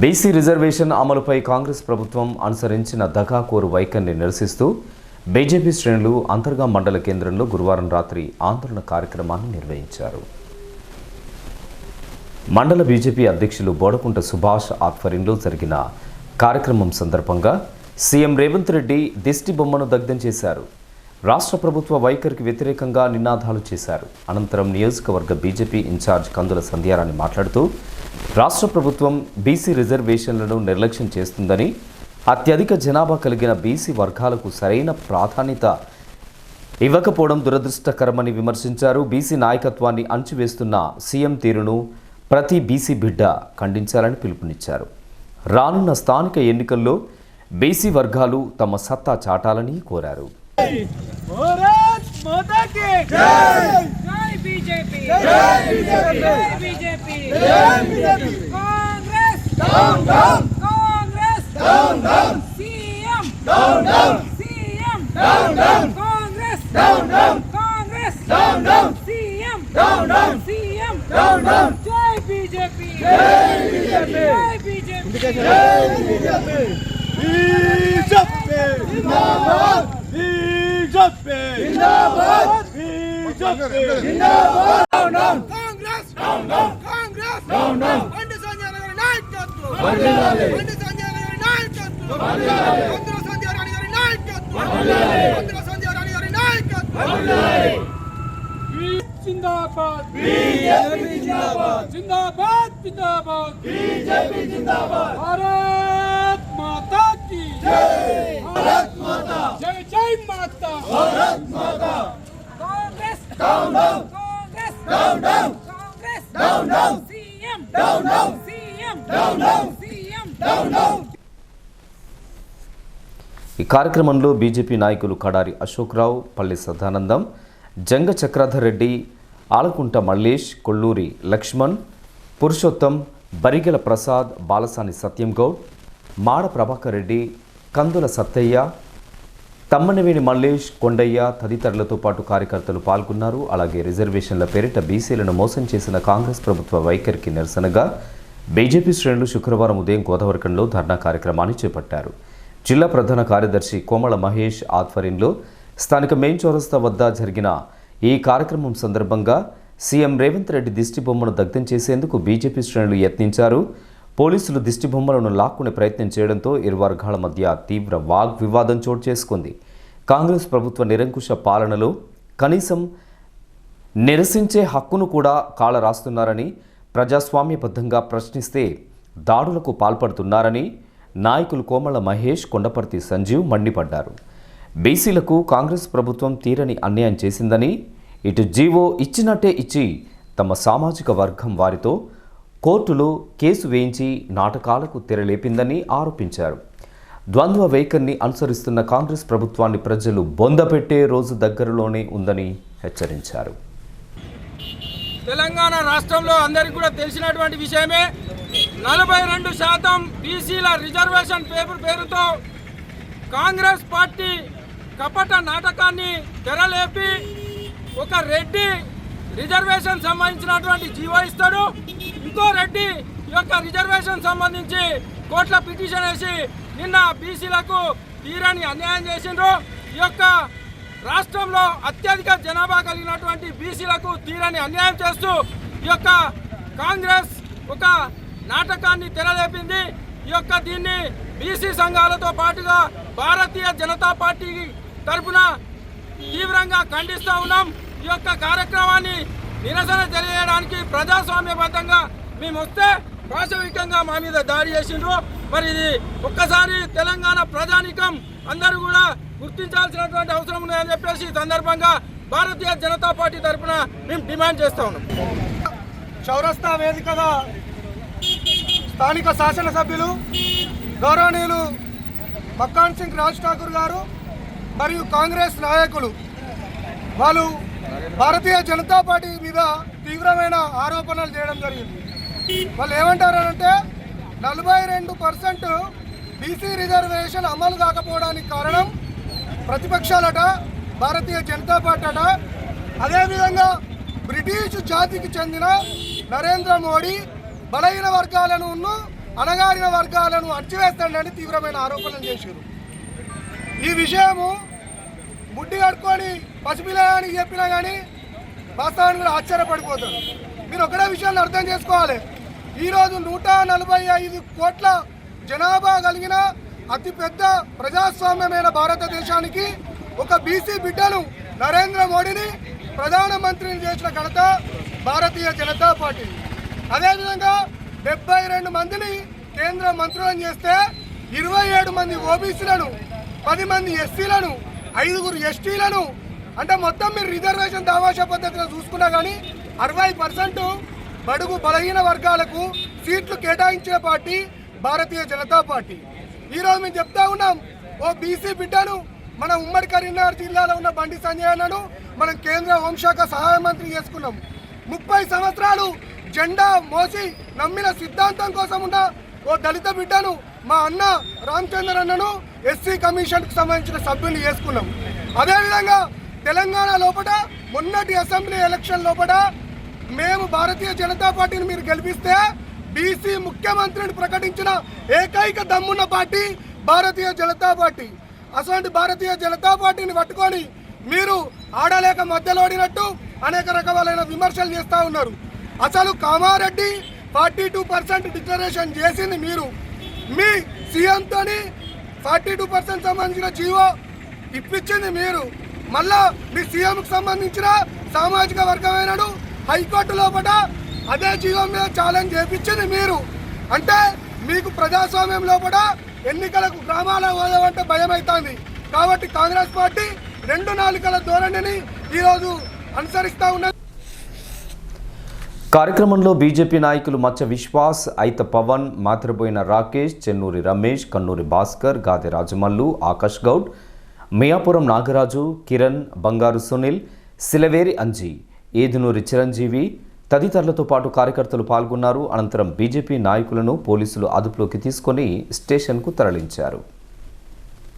BC reservation అమలుపై కాంగ్రెస్ ప్రభుత్వం అనుసరించిన దగాకోరు వైఖరిని నిరసిస్తూ బీజేపీ శ్రేణులు అంతర్గా మండల కేంద్రంలో గురువారం రాత్రి ఆందోళన కార్యక్రమాన్ని నిర్వహించారు. మండల బీజేపీ అధ్యక్షులు బోడకుంట సుభాష్ ఆధ్వర్యంలో జరిగిన కార్యక్రమం సందర్భంగా సీఎం రేవంత్ రెడ్డి దిష్టి బొమ్మను దగ్ధం చేశారు. రాష్ట్ర ప్రభుత్వ వైఖరికి వ్యతిరేకంగా నినాదాలు చేశారు. అనంతరం నియోజకవర్గ బీజేపీ ఇన్ఛార్జ్ కందుల సంధ్యారాణి మాట్లాడుతూ రాష్ట్ర ప్రభుత్వం బీసీ రిజర్వేషన్లను నిర్లక్ష్యం చేస్తుందని అత్యధిక జనాభా కలిగిన బీసీ వర్గాలకు సరైన ప్రాధాన్యత ఇవ్వకపోవడం దురదృష్టకరమని విమర్శించారు. బీసీ నాయకత్వాన్ని అణచివేస్తున్న సీఎం తీరును ప్రతి బీసీ బిడ్డ ఖండించాలని పిలుపునిచ్చారు. రానున్న స్థానిక ఎన్నికల్లో బీసీ వర్గాలు తమ సత్తా చాటాలని కోరారు. Bilen bile bil. Kongres. Down down. Kongres. Down down. CM. Down down. CM. Down down. Kongres. Down down. Kongres. Down down. CM. Down down. CM. Down down. Jai BJP. Jai BJP. Jai BJP. Jai BJP. BJP. Zindabad. BJP. Zindabad. BJP. Zindabad. Down down. Down Congress down down Bandi Sanjay గారి నాయకత్వం వర్ధిల్లాలి బండి సంజయ్ గారి నాయకత్వం వర్ధిల్లాలి చంద్ర సంజయ్ రాణి గారి నాయకత్వం వర్ధిల్లాలి చంద్ర సంజయ్ రాణి గారి నాయకత్వం వర్ధిల్లాలి जिंदाबाद बीजेपी जिंदाबाद जिंदाबाद जिंदाबाद बीजेपी जिंदाबाद भारत माता की जय भारत माता जय जय माता Bharat Mata Congress down down Congress down down ఈ కార్యక్రమంలో బీజేపీ నాయకులు కడారి అశోక్రావు పల్లి సదానందం జంగ చక్రధర్ రెడ్డి ఆలకుంట మల్లేష్ కొల్లూరి లక్ష్మణ్ పురుషోత్తం బరిగెల ప్రసాద్ బాలసాని సత్యం గౌడ్ మాడ ప్రభాకర్ రెడ్డి కందుల సత్తయ్య తమ్మనవేణి మల్లేష్ కొండయ్య తదితరులతో పాటు కార్యకర్తలు పాల్గొన్నారు. అలాగే రిజర్వేషన్ల పేరిట బీసీలను మోసం చేసిన కాంగ్రెస్ ప్రభుత్వ వైఖరికి నిరసనగా బీజేపీ శ్రేణులు శుక్రవారం ఉదయం గోదావరికంలో ధర్నా కార్యక్రమాన్ని చేపట్టారు. జిల్లా ప్రధాన కార్యదర్శి కోమల మహేష్ ఆధ్వర్యంలో స్థానిక మెయిన్ చౌరస్తా వద్ద జరిగిన ఈ కార్యక్రమం సందర్భంగా సీఎం రేవంత్ రెడ్డి దిష్టి బొమ్మను దగ్ధం చేసేందుకు బీజేపీ శ్రేణులు యత్నించారు. పోలీసులు దిష్టిబొమ్మలను లాక్కునే ప్రయత్నం చేయడంతో ఇరు వర్గాల మధ్య తీవ్ర వాగ్వివాదం చోటు చేసుకుంది. కాంగ్రెస్ ప్రభుత్వ నిరంకుశ పాలనలో కనీసం నిరసించే హక్కును కూడా కాల రాస్తున్నారని ప్రజాస్వామ్యబద్ధంగా ప్రశ్నిస్తే దాడులకు పాల్పడుతున్నారని నాయకులు కోమల మహేష్ కొండపర్తి సంజీవ్ మండిపడ్డారు. బీసీలకు కాంగ్రెస్ ప్రభుత్వం తీరని అన్యాయం చేసిందని ఇటు జీవో ఇచ్చినట్టే ఇచ్చి తమ సామాజిక వర్గం వారితో కోర్టులో కేసు వేయించి నాటకాలకు తెరలేపిందని ఆరోపించారు. ద్వంద్వ వైఖరిని అనుసరిస్తున్న కాంగ్రెస్ ప్రభుత్వాన్ని ప్రజలు బొందపెట్టే రోజు దగ్గరలోనే ఉందని హెచ్చరించారు. తెలంగాణ రాష్ట్రంలో అందరికీ కూడా తెలిసినటువంటి విషయమే నలభై రెండు శాతం బీసీల రిజర్వేషన్ పేపర్ పేరుతో కాంగ్రెస్ పార్టీ కపట నాటకాన్ని తెరలేపి ఒక రెడ్డి రిజర్వేషన్ సంబంధించినటువంటి జీవో ఇస్తాడు. ఇంకో రెడ్డి ఈ యొక్క రిజర్వేషన్ సంబంధించి కోట్ల పిటిషన్ వేసి నిన్న బీసీలకు తీరని అన్యాయం చేసిండ్రు. ఈ యొక్క రాష్ట్రంలో అత్యధిక జనాభా కలిగినటువంటి బీసీలకు తీరని అన్యాయం చేస్తూ ఈ యొక్క కాంగ్రెస్ ఒక నాటకాన్ని తెరలేపింది. ఈ యొక్క దీన్ని బీసీ సంఘాలతో పాటుగా భారతీయ జనతా పార్టీ తరఫున తీవ్రంగా ఖండిస్తూ ఉన్నాం. ఈ యొక్క కార్యక్రమాన్ని నిరసన తెలియజేయడానికి ప్రజాస్వామ్యబద్ధంగా మేము వస్తే పాశవికంగా మా మీద దాడి చేసిండ్రు. మరి ఇది ఒక్కసారి తెలంగాణ ప్రజానికం అందరూ కూడా గుర్తించాల్సినటువంటి అవసరం ఉందని చెప్పేసి సందర్భంగా భారతీయ జనతా పార్టీ తరఫున మేము డిమాండ్ చేస్తా ఉన్నాం. చౌరస్తా వేదికగా స్థానిక శాసనసభ్యులు గౌరవనీయులు మక్కాన్ సింగ్ రాజ్ ఠాకూర్ గారు మరియు కాంగ్రెస్ నాయకులు వాళ్ళు భారతీయ జనతా పార్టీ మీద తీవ్రమైన ఆరోపణలు చేయడం జరిగింది. వాళ్ళు ఏమంటారంటే నలభై రెండు పర్సెంట్ బీసీ రిజర్వేషన్ అమలు కాకపోవడానికి కారణం ప్రతిపక్షాలట భారతీయ జనతా పార్టీ అట. అదేవిధంగా బ్రిటిష్ జాతికి చెందిన నరేంద్ర మోడీ బలహీన వర్గాలను అణగారిన వర్గాలను అణచివేస్తాడని తీవ్రమైన ఆరోపణలు చేశారు. ఈ విషయము ముడ్డి కట్టుకొని పసిపిల్లగాని చెప్పినా కానీ వాస్తవాన్ని కూడా ఆశ్చర్యపడిపోతారు. మీరు ఒకటే విషయాన్ని అర్థం చేసుకోవాలి. ఈరోజు నూట నలభై ఐదు కోట్ల జనాభా కలిగిన అతిపెద్ద ప్రజాస్వామ్యమైన భారతదేశానికి ఒక బీసీ బిడ్డను నరేంద్ర మోడీని ప్రధానమంత్రిని చేసిన ఘనత భారతీయ జనతా పార్టీ. అదేవిధంగా డెబ్బై రెండు మందిని కేంద్ర మంత్రులను చేస్తే ఇరవై ఏడు మంది ఓబీసీలను పది మంది ఎస్సీలను ఐదుగురు ఎస్టీలను అంటే మొత్తం మీరు రిజర్వేషన్ దావాషా పద్ధతిలో చూసుకున్నా కానీ అరవై పర్సెంట్ బడుగు బలహీన వర్గాలకు సీట్లు కేటాయించిన పార్టీ భారతీయ జనతా పార్టీ. ఈరోజు మేము చెప్తా ఉన్నాం ఓ బీసీ బిడ్డను మన ఉమ్మడి కరీంనగర్ జిల్లాలో ఉన్న బండి సంజయ్ అన్నను మనం కేంద్ర హోంశాఖ సహాయ మంత్రి చేసుకున్నాం. ముప్పై సంవత్సరాలు జెండా మోసి నమ్మిన సిద్ధాంతం కోసం ఉన్న ఓ దళిత బిడ్డను మా అన్న రామచంద్ర అన్నను ఎస్సీ కమిషన్కు సంబంధించిన సభ్యులు వేసుకున్నాం అదేవిధంగా తెలంగాణ లోపల మొన్నటి అసెంబ్లీ ఎలక్షన్ లోపల మేము భారతీయ జనతా పార్టీని మీరు గెలిపిస్తే బీసీ ముఖ్యమంత్రిని ప్రకటించిన ఏకైక దమ్మున్న పార్టీ భారతీయ జనతా పార్టీ. అటువంటి భారతీయ జనతా పార్టీని పట్టుకొని మీరు ఆడలేక మధ్యలోడినట్టు అనేక రకాలైన విమర్శలు చేస్తూ ఉన్నారు. అసలు Kamareddy forty two percent declaration చేసింది మీరు. మీ సీఎంతోని ఫార్టీ టూ పర్సెంట్ సంబంధించిన జీవో ఇప్పించింది మీరు. మళ్ళా మీ సీఎంకు సంబంధించిన సామాజిక వర్గమైనడు హైకోర్టు లోపల అదే జీవో మీద ఛాలెంజ్ చేపించింది మీరు. అంటే మీకు ప్రజాస్వామ్యం లోపల ఎన్నికలకు గ్రామాల పోదామంటే భయం అవుతుంది కాబట్టి కాంగ్రెస్ పార్టీ రెండు నాలుకల ధోరణిని ఈరోజు అనుసరిస్తూ ఉన్నది. కార్యక్రమంలో బీజేపీ నాయకులు మచ్చ విశ్వాస్ ఐత పవన్ మాత్రబోయిన రాకేష్ చెన్నూరి రమేష్ కన్నూరి భాస్కర్ గాది రాజమల్లు ఆకాష్ గౌడ్ మియాపురం నాగరాజు కిరణ్ బంగారు సునీల్ సిలవేరి అంజీ ఏదునూరి చిరంజీవి తదితరులతో పాటు కార్యకర్తలు పాల్గొన్నారు. అనంతరం బీజేపీ నాయకులను పోలీసులు అదుపులోకి తీసుకొని స్టేషన్కు తరలించారు.